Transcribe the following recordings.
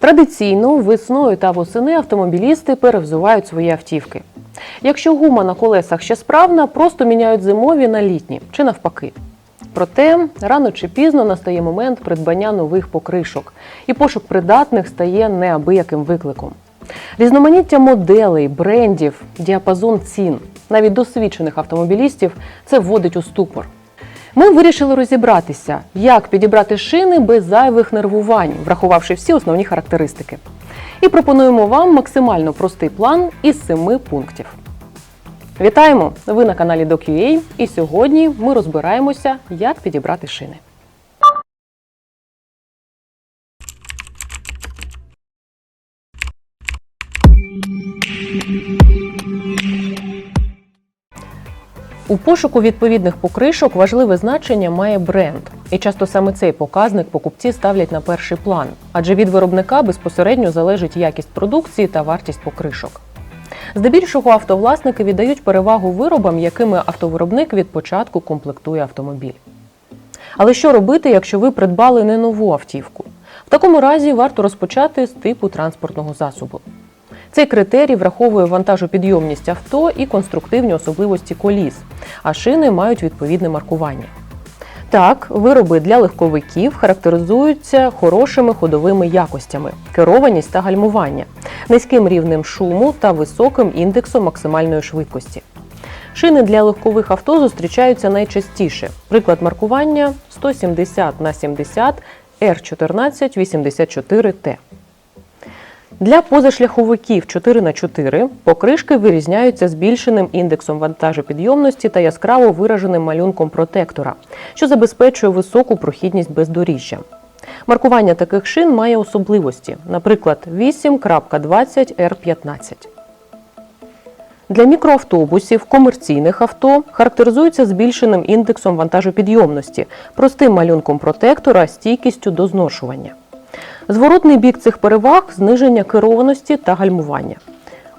Традиційно весною та восени автомобілісти перевзувають свої автівки. Якщо гума на колесах ще справна, просто міняють зимові на літні чи навпаки. Проте рано чи пізно настає момент придбання нових покришок, і пошук придатних стає неабияким викликом. Різноманіття моделей, брендів, діапазон цін, навіть досвідчених автомобілістів це вводить у ступор. Ми вирішили розібратися, як підібрати шини без зайвих нервувань, врахувавши всі основні характеристики. І пропонуємо вам максимально простий план із семи пунктів. Вітаємо! Ви на каналі DocUA і сьогодні ми розбираємося, як підібрати шини. У пошуку відповідних покришок важливе значення має бренд, і часто саме цей показник покупці ставлять на перший план, адже від виробника безпосередньо залежить якість продукції та вартість покришок. Здебільшого автовласники віддають перевагу виробам, якими автовиробник від початку комплектує автомобіль. Але що робити, якщо ви придбали не нову автівку? В такому разі варто розпочати з типу транспортного засобу. Цей критерій враховує вантажопідйомність авто і конструктивні особливості коліс, а шини мають відповідне маркування. Так, вироби для легковиків характеризуються хорошими ходовими якостями, керованість та гальмування, низьким рівнем шуму та високим індексом максимальної швидкості. Шини для легкових авто зустрічаються найчастіше. Приклад маркування 170 на 70 R1484T. Для позашляховиків 4х4 покришки вирізняються збільшеним індексом вантажопідйомності та яскраво вираженим малюнком протектора, що забезпечує високу прохідність бездоріжжя. Маркування таких шин має особливості, наприклад, 8.20R15. Для мікроавтобусів, комерційних авто характеризуються збільшеним індексом вантажопідйомності, простим малюнком протектора, стійкістю до зношування. Зворотний бік цих переваг зниження керованості та гальмування.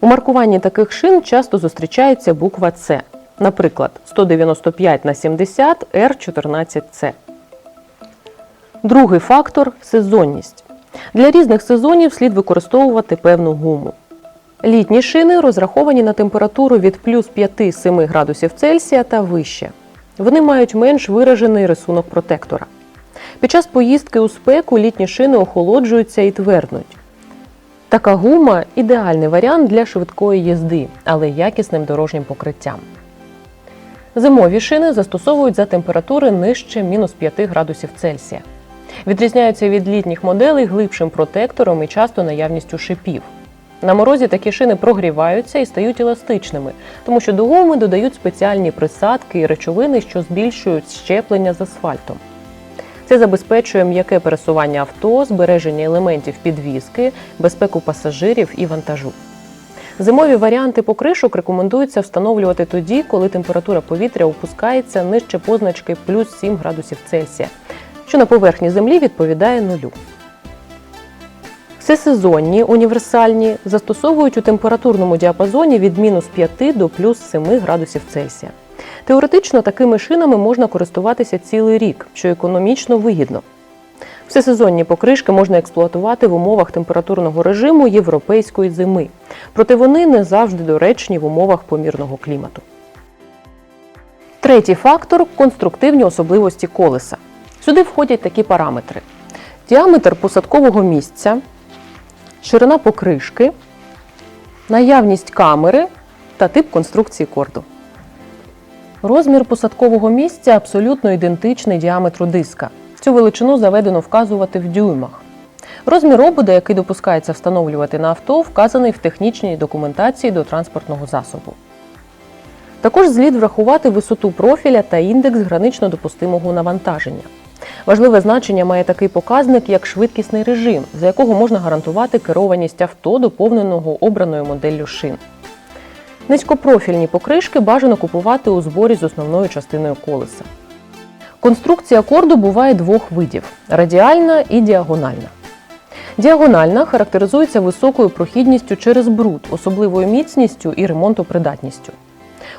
У маркуванні таких шин часто зустрічається буква С, наприклад, 195 на 70 R14C. Другий фактор сезонність. Для різних сезонів слід використовувати певну гуму. Літні шини розраховані на температуру від плюс 5-7 градусів Цельсія та вище. Вони мають менш виражений рисунок протектора. Під час поїздки у спеку літні шини охолоджуються і тверднуть. Така гума ідеальний варіант для швидкої їзди, але якісним дорожнім покриттям. Зимові шини застосовують за температури нижче мінус 5 градусів Цельсія. Відрізняються від літніх моделей глибшим протектором і часто наявністю шипів. На морозі такі шини прогріваються і стають еластичними, тому що до гуми додають спеціальні присадки і речовини, що збільшують щеплення з асфальтом. Це забезпечує м'яке пересування авто, збереження елементів підвіски, безпеку пасажирів і вантажу. Зимові варіанти покришок рекомендується встановлювати тоді, коли температура повітря опускається нижче позначки плюс 7 градусів Цельсія, що на поверхні землі відповідає нулю. Всесезонні універсальні застосовують у температурному діапазоні від мінус 5 до плюс 7 градусів Цельсія. Теоретично такими шинами можна користуватися цілий рік, що економічно вигідно. Всесезонні покришки можна експлуатувати в умовах температурного режиму європейської зими, проте вони не завжди доречні в умовах помірного клімату. Третій фактор конструктивні особливості колеса. Сюди входять такі параметри: діаметр посадкового місця, ширина покришки, наявність камери та тип конструкції корду. Розмір посадкового місця абсолютно ідентичний діаметру диска. Цю величину заведено вказувати в дюймах. Розмір обода, який допускається встановлювати на авто, вказаний в технічній документації до транспортного засобу. Також слід врахувати висоту профіля та індекс гранично допустимого навантаження. Важливе значення має такий показник, як швидкісний режим, за якого можна гарантувати керованість авто, доповненого обраною моделлю шин. Низькопрофільні покришки бажано купувати у зборі з основною частиною колеса. Конструкція корду буває двох видів радіальна і діагональна. Діагональна характеризується високою прохідністю через бруд, особливою міцністю і ремонтопридатністю.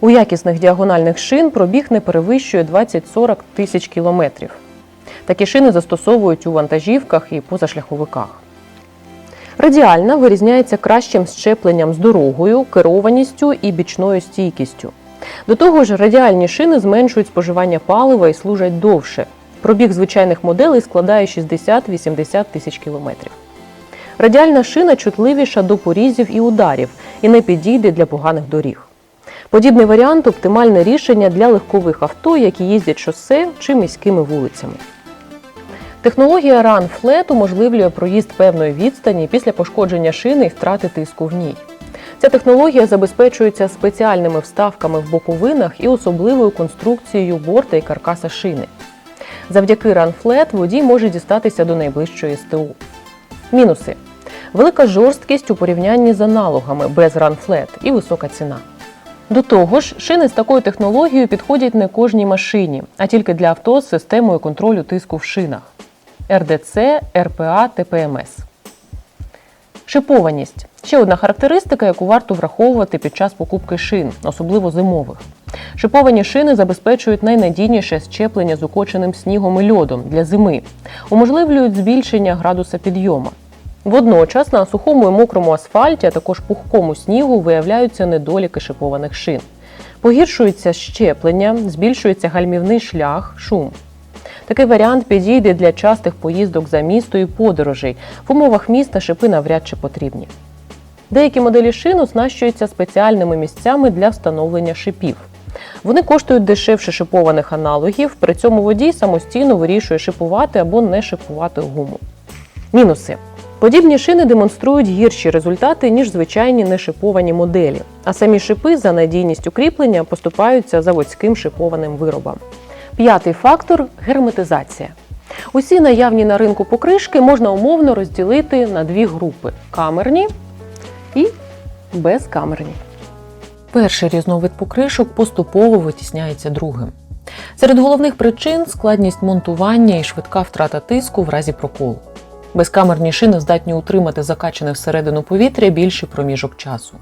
У якісних діагональних шин пробіг не перевищує 20-40 тисяч кілометрів. Такі шини застосовують у вантажівках і позашляховиках. Радіальна вирізняється кращим щепленням з дорогою, керованістю і бічною стійкістю. До того ж, радіальні шини зменшують споживання палива і служать довше. Пробіг звичайних моделей складає 60-80 тисяч кілометрів. Радіальна шина чутливіша до порізів і ударів і не підійде для поганих доріг. Подібний варіант оптимальне рішення для легкових авто, які їздять шосе чи міськими вулицями. Технологія Run Flat уможливлює проїзд певної відстані після пошкодження шини і втрати тиску в ній. Ця технологія забезпечується спеціальними вставками в боковинах і особливою конструкцією борта і каркаса шини. Завдяки Run Flat водій може дістатися до найближчої СТУ. Мінуси: велика жорсткість у порівнянні з аналогами без Run Flat і висока ціна. До того ж, шини з такою технологією підходять не кожній машині, а тільки для авто з системою контролю тиску в шинах. РДЦ, РПА, ТПМС. Шипованість ще одна характеристика, яку варто враховувати під час покупки шин, особливо зимових. Шиповані шини забезпечують найнадійніше щеплення з укоченим снігом і льодом для зими, уможливлюють збільшення градуса підйому. Водночас на сухому і мокрому асфальті, а також пухкому снігу виявляються недоліки шипованих шин. Погіршується щеплення, збільшується гальмівний шлях, шум. Такий варіант підійде для частих поїздок за місто і подорожей. В умовах міста шипи навряд чи потрібні. Деякі моделі шин оснащуються спеціальними місцями для встановлення шипів. Вони коштують дешевше шипованих аналогів, при цьому водій самостійно вирішує шипувати або не шипувати гуму. Мінуси. Подібні шини демонструють гірші результати, ніж звичайні нешиповані моделі, а самі шипи за надійністю кріплення поступаються заводським шипованим виробам. П'ятий фактор герметизація. Усі наявні на ринку покришки можна умовно розділити на дві групи камерні і безкамерні. Перший різновид покришок поступово витісняється другим. Серед головних причин складність монтування і швидка втрата тиску в разі проколу. Безкамерні шини здатні утримати закачане всередину повітря більший проміжок часу.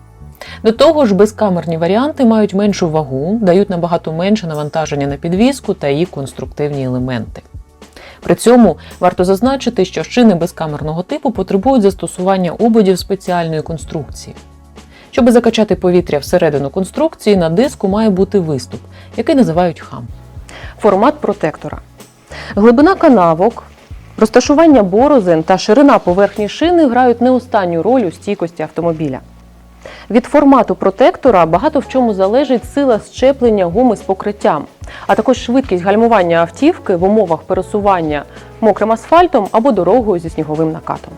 До того ж, безкамерні варіанти мають меншу вагу, дають набагато менше навантаження на підвіску та її конструктивні елементи. При цьому варто зазначити, що шини безкамерного типу потребують застосування ободів спеціальної конструкції. Щоб закачати повітря всередину конструкції, на диску має бути виступ, який називають хам. Формат протектора. Глибина канавок, розташування борозен та ширина поверхні шини грають не останню роль у стійкості автомобіля. Від формату протектора багато в чому залежить сила щеплення гуми з покриттям, а також швидкість гальмування автівки в умовах пересування мокрим асфальтом або дорогою зі сніговим накатом.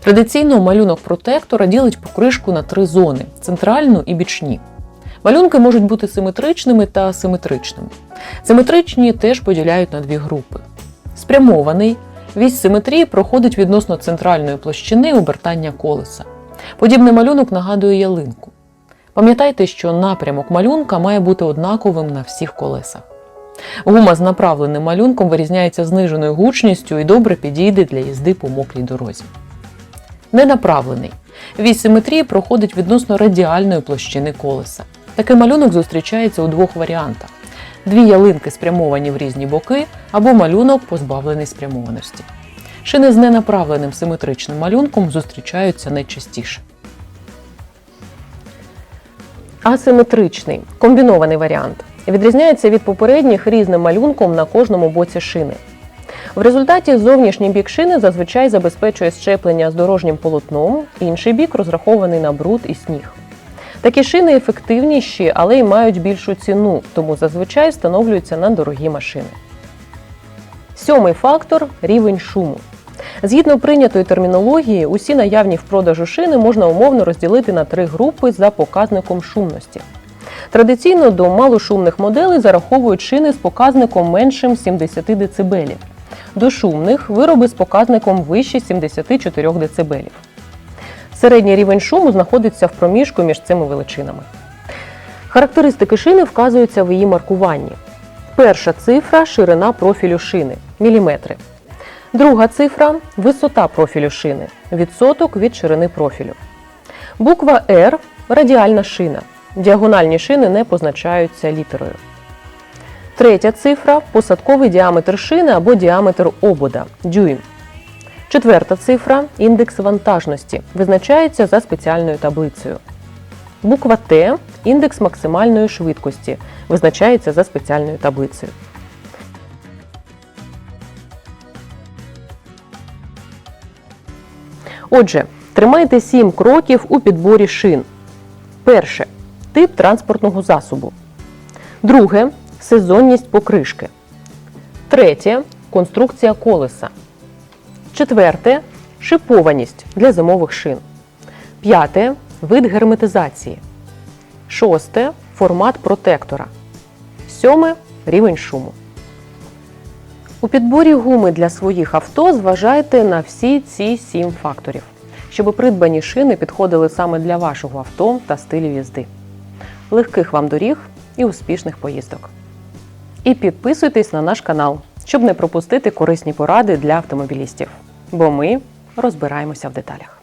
Традиційно малюнок протектора ділить покришку на три зони центральну і бічні. Малюнки можуть бути симетричними та асиметричними. Симетричні теж поділяють на дві групи. Спрямований вісь симетрії проходить відносно центральної площини обертання колеса. Подібний малюнок нагадує ялинку. Пам'ятайте, що напрямок малюнка має бути однаковим на всіх колесах. Гума з направленим малюнком вирізняється зниженою гучністю і добре підійде для їзди по мокрій дорозі. Ненаправлений. Вісь симетрії проходить відносно радіальної площини колеса. Такий малюнок зустрічається у двох варіантах: дві ялинки спрямовані в різні боки, або малюнок позбавлений спрямованості. Шини з ненаправленим симетричним малюнком зустрічаються найчастіше. Асиметричний комбінований варіант відрізняється від попередніх різним малюнком на кожному боці шини. В результаті зовнішній бік шини зазвичай забезпечує щеплення з дорожнім полотном, інший бік розрахований на бруд і сніг. Такі шини ефективніші, але й мають більшу ціну, тому зазвичай встановлюються на дорогі машини. Сьомий фактор рівень шуму. Згідно прийнятої термінології, усі наявні в продажу шини можна умовно розділити на три групи за показником шумності. Традиційно до малошумних моделей зараховують шини з показником меншим 70 дБ. До шумних вироби з показником вище 74 дБ. Середній рівень шуму знаходиться в проміжку між цими величинами. Характеристики шини вказуються в її маркуванні. Перша цифра ширина профілю шини міліметри. Друга цифра висота профілю шини, відсоток від ширини профілю. Буква R радіальна шина. Діагональні шини не позначаються літерою. Третя цифра посадковий діаметр шини або діаметр обода дюйм. Четверта цифра індекс вантажності, визначається за спеціальною таблицею. Буква Т індекс максимальної швидкості, визначається за спеціальною таблицею. Отже, тримайте сім кроків у підборі шин. Перше тип транспортного засобу. Друге сезонність покришки. Третє конструкція колеса. Четверте шипованість для зимових шин. П'яте вид герметизації. Шосте формат протектора. Сьоме рівень шуму. У підборі гуми для своїх авто зважайте на всі ці сім факторів, щоб придбані шини підходили саме для вашого авто та стилю їзди. Легких вам доріг і успішних поїздок. І підписуйтесь на наш канал, щоб не пропустити корисні поради для автомобілістів. Бо ми розбираємося в деталях.